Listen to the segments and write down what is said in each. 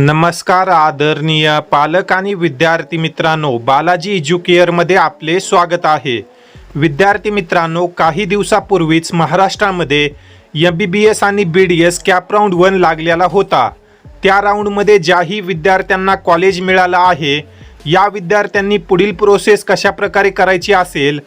नमस्कार आदरणीय पालक आणि विद्यार्थी मित्रांनो बालाजी एज्युकेअरमध्ये आपले स्वागत आहे. विद्यार्थी मित्रांनो काही दिवसापूर्वीच महाराष्ट्रामध्ये एम बी बी एस आणि B D S CAP round one लागलेला होता. त्या राऊंडमध्ये ज्याही विद्यार्थ्यांना कॉलेज मिळालं आहे या विद्यार्थ्यांनी पुढील प्रोसेस कशा प्रकारे करायची असेल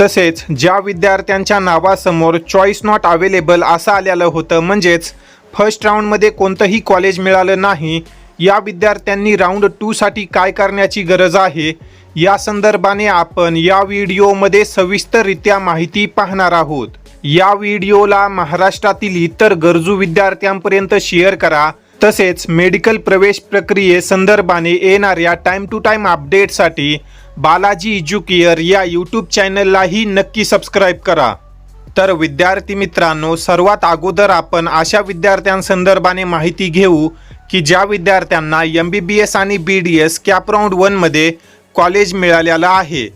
तसेच ज्या विद्यार्थ्यांच्या नावासमोर चॉईस नॉट अवेलेबल असं आलेलं होतं म्हणजेच फर्स्ट राऊंडमध्ये कोणतंही कॉलेज मिळालं नाही. या विद्यार्थ्यांनी राऊंड टूसाठी काय करण्याची गरज आहे? या संदर्भाने आपण या व्हिडिओमध्ये सविस्तररित्या माहिती पाहणार आहोत. या व्हिडिओला महाराष्ट्रातील इतर गरजू विद्यार्थ्यांपर्यंत शेअर करा. तसेच मेडिकल प्रवेश प्रक्रियेसंदर्भाने येणाऱ्या टाईम टू टाईम अपडेटसाठी बालाजी एज्युकेअर या यूट्यूब चॅनललाही नक्की सबस्क्राईब करा. तर विद्यार्थी मित्रांनो सर्वात अगोदर आपण अशा विद्यार्थ्यांसंदर्भाने माहिती घेऊ की ज्या विद्यार्थ्यांना एम बी बी एस आणि B D S CAP round वनमध्ये कॉलेज मिळालेलं आहे.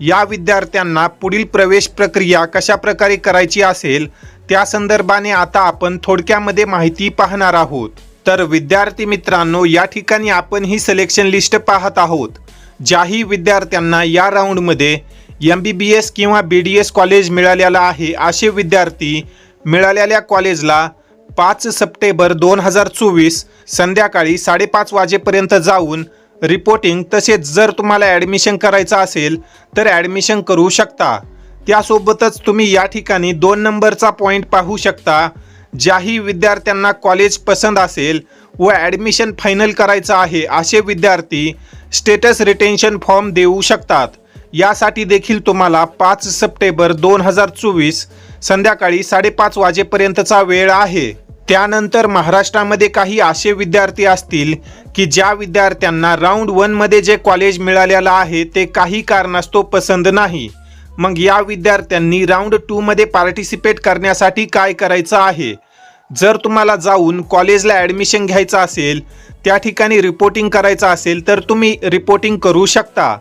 या विद्यार्थ्यांना पुढील प्रवेश प्रक्रिया कशा प्रकारे करायची असेल त्या संदर्भाने आता आपण थोडक्यामध्ये माहिती पाहणार आहोत. तर विद्यार्थी मित्रांनो या ठिकाणी आपण ही सिलेक्शन लिस्ट पाहत आहोत. ज्याही विद्यार्थ्यांना या राऊंडमध्ये एम बी बी एस किंवा बी डी एस कॉलेज मिळालेलं आहे. असे विद्यार्थी मिळालेल्या कॉलेजला पाच सप्टेंबर दोन हजार चोवीस संध्याकाळी साडेपाच वाजेपर्यंत जाऊन रिपोर्टिंग तसेच जर तुम्हाला ॲडमिशन करायचं असेल तर ॲडमिशन करू शकता. त्यासोबतच तुम्ही या ठिकाणी दोन नंबरचा पॉईंट पाहू शकता. ज्याही विद्यार्थ्यांना कॉलेज पसंत असेल व ॲडमिशन फायनल करायचं आहे असे विद्यार्थी स्टेटस रिटेन्शन फॉर्म देऊ शकतात. यासाठी देखील तुम्हाला पाच सप्टेंबर दोन हजार चोवीस संध्याकाळी साडेपाच वाजेपर्यंतचा वेळ आहे. त्यानंतर महाराष्ट्रामध्ये काही असे विद्यार्थी असतील की ज्या विद्यार्थ्यांना राऊंड वनमध्ये जे कॉलेज मिळालेलं आहे ते काही कारणास्तव पसंत नाही. मग या विद्यार्थ्यांनी राऊंड टूमध्ये पार्टिसिपेट करण्यासाठी काय करायचं आहे? जर तुम्हाला जाऊन कॉलेजला ॲडमिशन घ्यायचं असेल त्या ठिकाणी रिपोर्टिंग करायचं असेल तर तुम्ही रिपोर्टिंग करू शकता.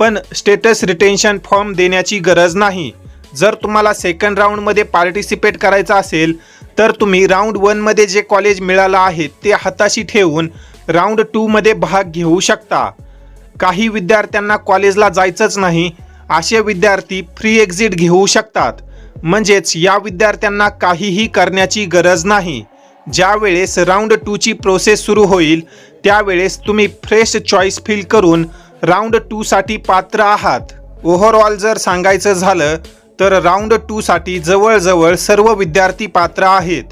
पण स्टेटस रिटेन्शन फॉर्म देण्याची गरज नाही. जर तुम्हाला सेकंड राऊंडमध्ये पार्टिसिपेट करायचं असेल तर तुम्ही राऊंड वनमध्ये जे कॉलेज मिळालं आहे ते हाताशी ठेवून राऊंड टूमध्ये भाग घेऊ शकता. काही विद्यार्थ्यांना कॉलेजला जायचंच नाही असे विद्यार्थी फ्री एक्झिट घेऊ शकतात. म्हणजेच या विद्यार्थ्यांना काहीही करण्याची गरज नाही. ज्यावेळेस राऊंड टूची प्रोसेस सुरू होईल त्यावेळेस तुम्ही फ्रेश चॉईस फिल करून राऊंड टूसाठी पात्र आहात. ओव्हरऑल जर सांगायचं झालं तर राऊंड टूसाठी जवळजवळ सर्व विद्यार्थी पात्र आहेत.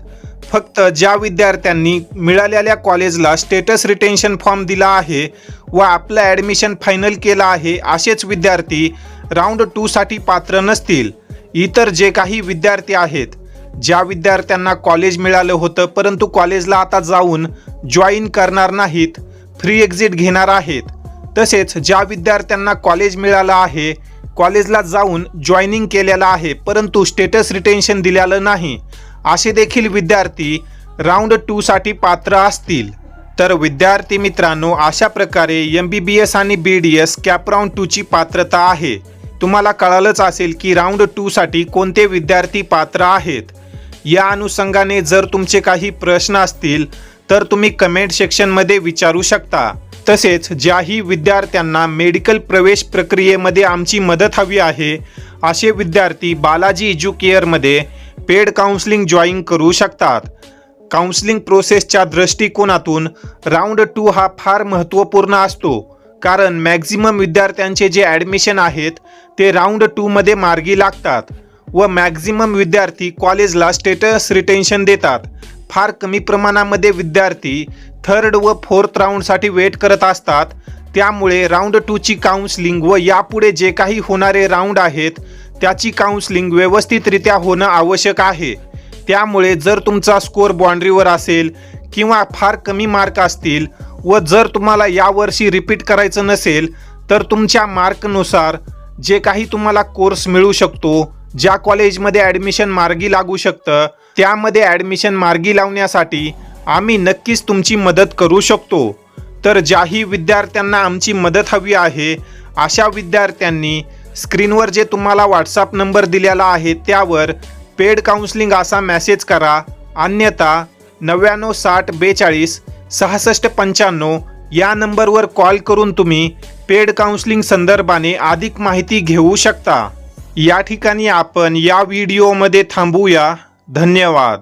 फक्त ज्या विद्यार्थ्यांनी मिळालेल्या कॉलेजला स्टेटस रिटेन्शन फॉर्म दिला आहे व आपलं ॲडमिशन फायनल केलं आहे असेच विद्यार्थी राऊंड टूसाठी पात्र नसतील. इतर जे काही विद्यार्थी आहेत ज्या विद्यार्थ्यांना कॉलेज मिळालं होतं परंतु कॉलेजला आता जाऊन जॉईन करणार नाहीत फ्री एक्झिट घेणार आहेत. तसेच ज्या विद्यार्थ्यांना कॉलेज मिळालं आहे कॉलेजला जाऊन जॉईनिंग केलेलं आहे परंतु स्टेटस रिटेन्शन दिलेलं नाही असे देखील विद्यार्थी राऊंड टूसाठी पात्र असतील. तर विद्यार्थी मित्रांनो अशा प्रकारे एम बी बी एस आणि बी डी एस कॅपराऊंड टूची पात्रता आहे. तुम्हाला कळालंच असेल की राऊंड टूसाठी कोणते विद्यार्थी पात्र आहेत. या अनुषंगाने जर तुमचे काही प्रश्न असतील तर तुम्ही कमेंट सेक्शनमध्ये विचारू शकता. तसेच ज्याही विद्यार्थ्यांना मेडिकल प्रवेश प्रक्रियेमध्ये आमची मदत हवी आहे असे विद्यार्थी बालाजी एज्युकेअरमध्ये पेड काउन्सलिंग जॉईन करू शकतात. काउन्सलिंग प्रोसेसच्या दृष्टिकोनातून राऊंड टू हा फार महत्त्वपूर्ण असतो कारण मॅक्झिमम विद्यार्थ्यांचे जे ॲडमिशन आहेत ते राऊंड टूमध्ये मार्गी लागतात व मॅक्झिमम विद्यार्थी कॉलेजला स्टेटस रिटेन्शन देतात. फार कमी प्रमाणामध्ये विद्यार्थी थर्ड व फोर्थ राऊंडसाठी वेट करत असतात. त्यामुळे राऊंड टूची काउन्सलिंग व यापुढे जे काही होणारे राऊंड आहेत त्याची काउन्सलिंग व्यवस्थितरित्या होणं आवश्यक आहे. त्यामुळे जर तुमचा स्कोअर बाँड्रीवर असेल किंवा फार कमी मार्क असतील व जर तुम्हाला यावर्षी रिपीट करायचं नसेल तर तुमच्या मार्कनुसार जे काही तुम्हाला कोर्स मिळू शकतो ज्या कॉलेजमध्ये ॲडमिशन मार्गी लागू शकतं त्यामध्ये ॲडमिशन मार्गी लावण्यासाठी आम्ही नक्कीच तुमची मदत करू शकतो. तर ज्याही विद्यार्थ्यांना आमची मदत हवी आहे अशा विद्यार्थ्यांनी स्क्रीनवर जे तुम्हाला व्हॉट्सअप नंबर दिलेला आहे त्यावर पेड काउन्सलिंग असा मेसेज करा. अन्यथा नव्याण्णव साठ बेचाळीस सहासष्ट पंच्याण्णव या नंबरवर कॉल करून तुम्ही पेड काउन्सलिंग संदर्भाने अधिक माहिती घेऊ शकता. या ठिकाणी आपण या व्हिडिओमध्ये थांबूया. धन्यवाद.